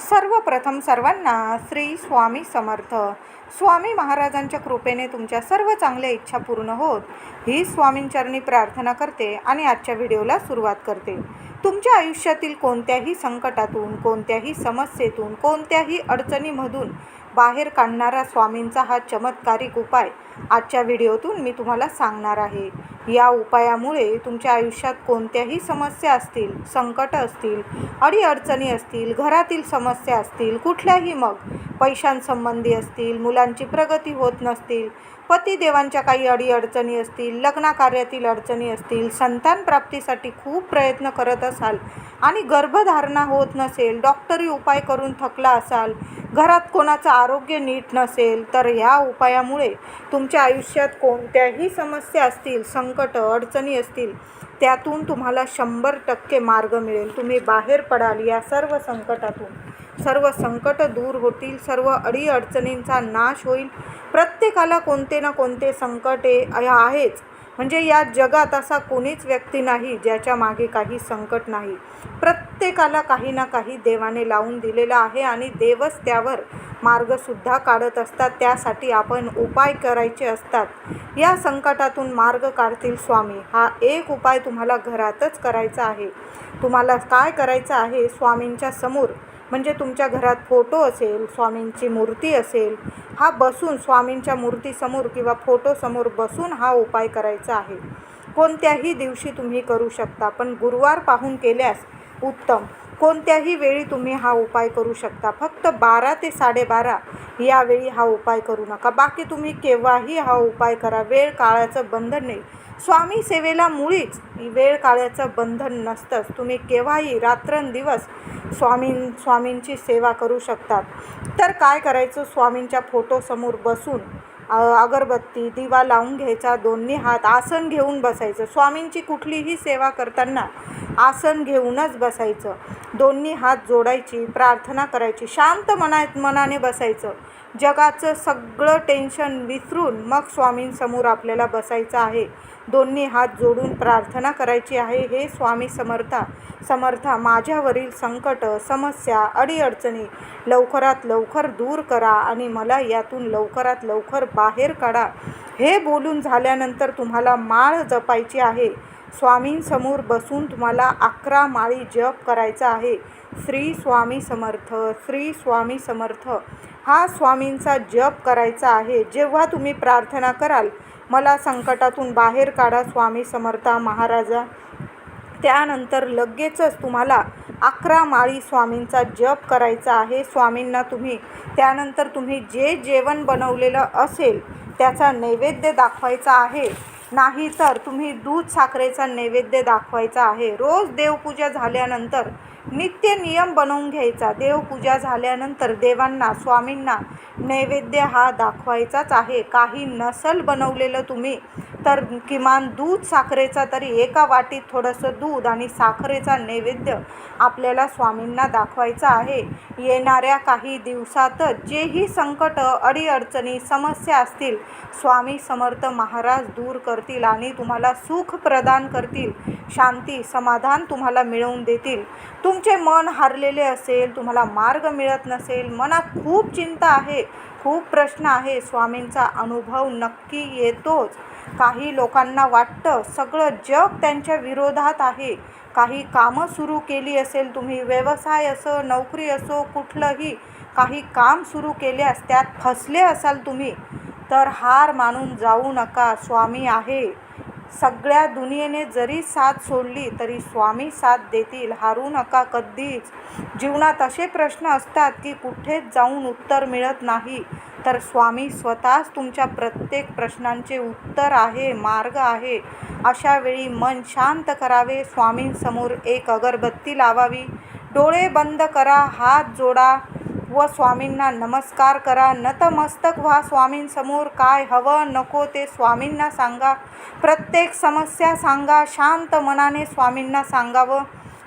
सर्वप्रथम सर्वांना श्री स्वामी समर्थ. स्वामी महाराजांच्या कृपेने तुमच्या सर्व चांगल्या इच्छा पूर्ण होत. ही स्वामींचरणी प्रार्थना करते आणि आजच्या व्हिडिओला सुरुवात करते. तुमच्या आयुष्यातील कोणत्याही संकटातून कोणत्याही समस्येतून कोणत्याही अडचणीमधून बाहेर काढणारा स्वामींचा हा चमत्कारिक उपाय आजच्या व्हिडिओतून मी तुम्हाला सांगणार आहे. या उपायामुळे तुमच्या आयुष्यात कोणत्याही समस्या असतील संकट असतील अडीअडचणी असतील घरातील समस्या असतील कुठल्याही मग पैशांसंबंधी असतील मुलांची प्रगती होत नसतील पतिदेवांच्या काही अडीअडचणी असतील लग्नाकार्यातील अडचणी असतील संतान प्राप्तीसाठी खूप प्रयत्न करत असाल आणि गर्भधारणा होत नसेल डॉक्टरी उपाय करून थकला असाल घरात कोणाचं आरोग्य नीट नसेल तर ह्या उपायामुळे तुमच्या आयुष्यात कोणत्याही समस्या असतील संकट अडचणी असतील त्यातून तुम्हाला शंभर टक्के मार्ग मिळेल. तुम्ही बाहेर पडाल या सर्व संकटातून. सर्व संकट दूर होतील सर्व अडीअडचणींचा नाश होईल. प्रत्येकाला कोणते ना कोणते संकटे आहेच. म्हणजे या जगात असा कोणीच व्यक्ती नाही ज्याच्या मागे काही संकट नाही. प्रत्येकाला काही ना काही देवाने लावून दिलेलं आहे आणि देवच त्यावर मार्गसुद्धा काढत असतात. त्यासाठी आपण उपाय करायचे असतात. या संकटातून मार्ग काढतील स्वामी. हा एक उपाय तुम्हाला घरातच करायचा आहे. तुम्हाला काय करायचं आहे? स्वामींच्या समोर म्हणजे तुमच्या घरात फोटो असेल स्वामींची मूर्ती असेल हा बसून स्वामींच्या मूर्तीसमोर किंवा फोटोसमोर बसून हा उपाय करायचा आहे. कोणत्याही दिवशी तुम्ही करू शकता पण गुरुवार पाहून केल्यास उत्तम. कोणत्याही वेळी तुम्ही हा उपाय करू शकता. फक्त बारा ते साडेबारा यावेळी हा उपाय करू नका. बाकी तुम्ही केव्हाही हा उपाय करा. वेळ काळाचं बंधन नाही. स्वामी सेवेला मुळीच वेळ काळाचं बंधन नसतंच. तुम्ही केव्हाही रात्रंदिवस स्वामीं स्वामींची सेवा करू शकतात. तर काय करायचं स्वामींच्या फोटोसमोर बसून? अगरबत्ती दिवा लावून घ्यायचा दोन्ही हात आसन घेऊन बसायचं. स्वामींची कुठलीही सेवा करताना आसन घेऊनच बसायचं. दोन्ही हात जोडायची प्रार्थना करायची शांत मना मनाने बसायचं. जगाचं सगळं टेन्शन विसरून मग स्वामींसमोर आपल्याला बसायचं आहे. दोन्ही हात जोडून प्रार्थना करायची आहे. हे स्वामी समर्था समर्था माझ्यावरील संकट समस्या अडीअडचणी लवकरात लवकर दूर करा आणि मला यातून लवकरात लवकर बाहेर काढा. हे बोलून झाल्यानंतर तुम्हाला माळ जपायची आहे. स्वामींसमोर बसून तुम्हाला अकरा माळी जप करायचा आहे. श्री स्वामी समर्थ श्री स्वामी समर्थ. हा स्वामींचा जप करायचा आहे. जेव्हा तुम्ही प्रार्थना कराल मला संकटातून बाहेर काढा स्वामी समर्था महाराजा. त्यानंतर लगेचच तुम्हाला अकरा माळी स्वामींचा जप करायचा आहे. स्वामींना तुम्ही त्यानंतर तुम्ही जे जेवण बनवलेलं असेल त्याचा नैवेद्य दाखवायचा आहे. नाही तर तुम्ही दूध साखरेचा नैवेद्य दाखवायचा आहे. रोज देवपूजा झाल्यानंतर नित्य नियम बनवून घ्यायचा. देवपूजा झाल्यानंतर देवांना स्वामींना नैवेद्य हा दाखवायचाच आहे. काही नसल बनवलेलं तुम्ही तर किमान दूध साखरेचा तरी एका वाटीत थोडंसं दूध आणि साखरेचा नैवेद्य आपल्याला स्वामींना दाखवायचा आहे. येणाऱ्या काही दिवसातच जेही संकट अडीअडचणी समस्या असतील स्वामी समर्थ महाराज दूर करतील आणि तुम्हाला सुख प्रदान करतील. शांती समाधान तुम्हाला मिळवून देतील. तुमचे मन हारलेले असेल तुम्हाला मार्ग मिळत नसेल मनात खूप चिंता आहे खूप प्रश्न आहे स्वामींचा अनुभव नक्की येतोच. काही लोकांना वाटतं सगळं जग त्यांच्या विरोधात आहे. काही कामं सुरू केली असेल तुम्ही व्यवसाय असो नोकरी असो कुठलंही काही काम सुरू केल्यास त्यात फसले असाल तुम्ही तर हार मानून जाऊ नका स्वामी आहे. सगळ्या दुनियेने जरी साथ सोडली तरी स्वामी साथ देतील. हारू नका कधीच. जीवनात असे प्रश्न असतात की कुठेच जाऊन उत्तर मिळत नाही. तर स्वामी स्वतःच तुमच्या प्रत्येक प्रश्नांचे उत्तर आहे मार्ग आहे. अशा वेळी मन शांत करावे. स्वामींसमोर एक अगरबत्ती लावावी. डोळे बंद करा हात जोडा. व स्वामींना नमस्कार करा. नतमस्तक व्हा स्वामींसमोर. काय हवं नको ते स्वामींना सांगा. प्रत्येक समस्या सांगा. शांत मनाने स्वामींना सांगावं.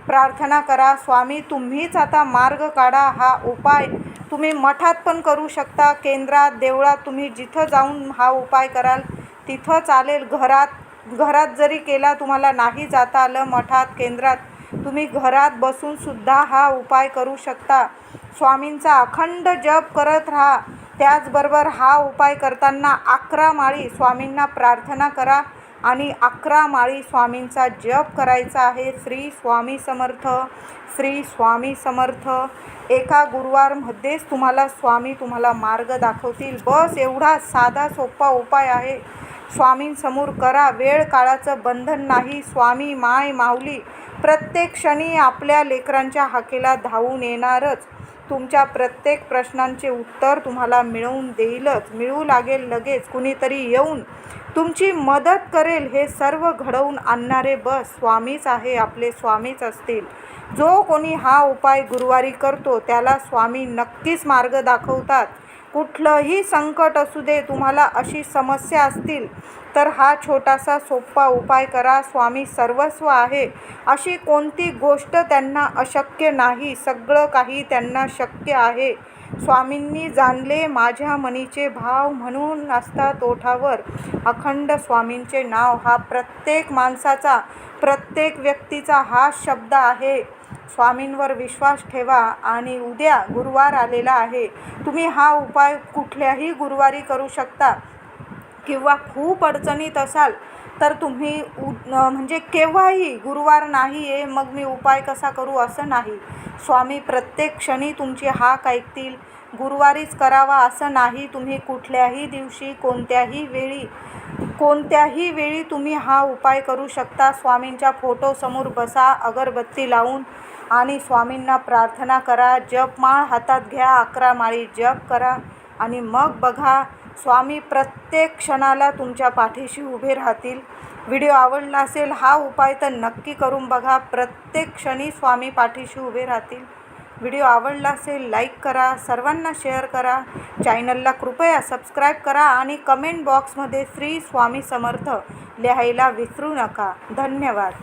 प्रार्थना करा. स्वामी तुम्हीच आता मार्ग काढा. हा उपाय तुम्ही मठात पण करू शकता. केंद्रात देवळात तुम्ही जिथं जाऊन हा उपाय कराल तिथं चालेल. घरात घरात जरी केला तुम्हाला नाही जाता आलं मठात केंद्रात तुम्ही घरात बसून सुद्धा हा उपाय करू शकता. स्वामींचा अखंड जप करत राहा. त्याचबरोबर हा उपाय करताना अकरा माळी स्वामींना प्रार्थना करा आणि अकरा माळी स्वामींचा जप करायचा आहे. श्री स्वामी समर्थ श्री स्वामी समर्थ. एका गुरुवारमध्येच तुम्हाला स्वामी तुम्हाला मार्ग दाखवतील. बस एवढा साधा सोपा उपाय आहे. स्वामींसमोर करा. वेळ काळाचं बंधन नाही. स्वामी माय माऊली प्रत्येक क्षणी आपल्या लेकरांच्या हाकेला धावून येणारच. तुमच्या प्रत्येक प्रश्नांचे उत्तर तुम्हाला मिळवून देईलच. मिळू लागेल लगेच. कुणीतरी येऊन तुमची मदत करेल. हे सर्व घडवून आणणारे बस स्वामीच आहे. आपले स्वामीच असतील. जो कोणी हा उपाय गुरुवारी करतो त्याला स्वामी नक्कीच मार्ग दाखवतात. कुठलंही संकट असू दे तुम्हाला अशी समस्या असतील तर हा छोटासा सोपा उपाय करा. स्वामी सर्वस्व आहे. अशी कोणती गोष्ट त्यांना अशक्य नाही. सगळं काही त्यांना शक्य आहे. स्वामींनी जाणले माझ्या मनीचे भाव म्हणून असतात ओठावर अखंड स्वामींचे नाव हा प्रत्येक माणसाचा प्रत्येक व्यक्तीचा हा शब्द आहे. स्वामींवर विश्वास ठेवा आणि उद्या गुरुवार आलेला आहे. तुम्ही हा उपाय कुठल्याही गुरुवारी करू शकता किंवा खूप अडचणीत असाल तर तुम्ही उ म्हणजे केव्हाही गुरुवार नाही आहे मग मी उपाय कसा करू असं नाही. स्वामी प्रत्येक क्षणी तुमची हाक ऐकतील. गुरुवारीच करावा असं नाही. तुम्ही कुठल्याही दिवशी कोणत्याही वेळी कोणत्याही वेळी तुम्ही हा उपाय करू शकता. स्वामींच्या फोटोसमोर बसा अगरबत्ती लावून आणि स्वामींना प्रार्थना करा. जपमाळ हातात घ्या अकरा माळी जप करा आणि मग बघा स्वामी प्रत्येक क्षणाला तुमच्या पाठीशी उभे राहतील. व्हिडिओ आवडला असेल हा उपाय तर नक्की करून बघा. प्रत्येक क्षणी स्वामी पाठीशी उभे राहतील. व्हिडिओ आवडला असेल लाईक करा सर्वांना शेअर करा. चॅनलला कृपया सबस्क्राईब करा आणि कमेंट बॉक्समध्ये श्री स्वामी समर्थ लिहायला विसरू नका. धन्यवाद.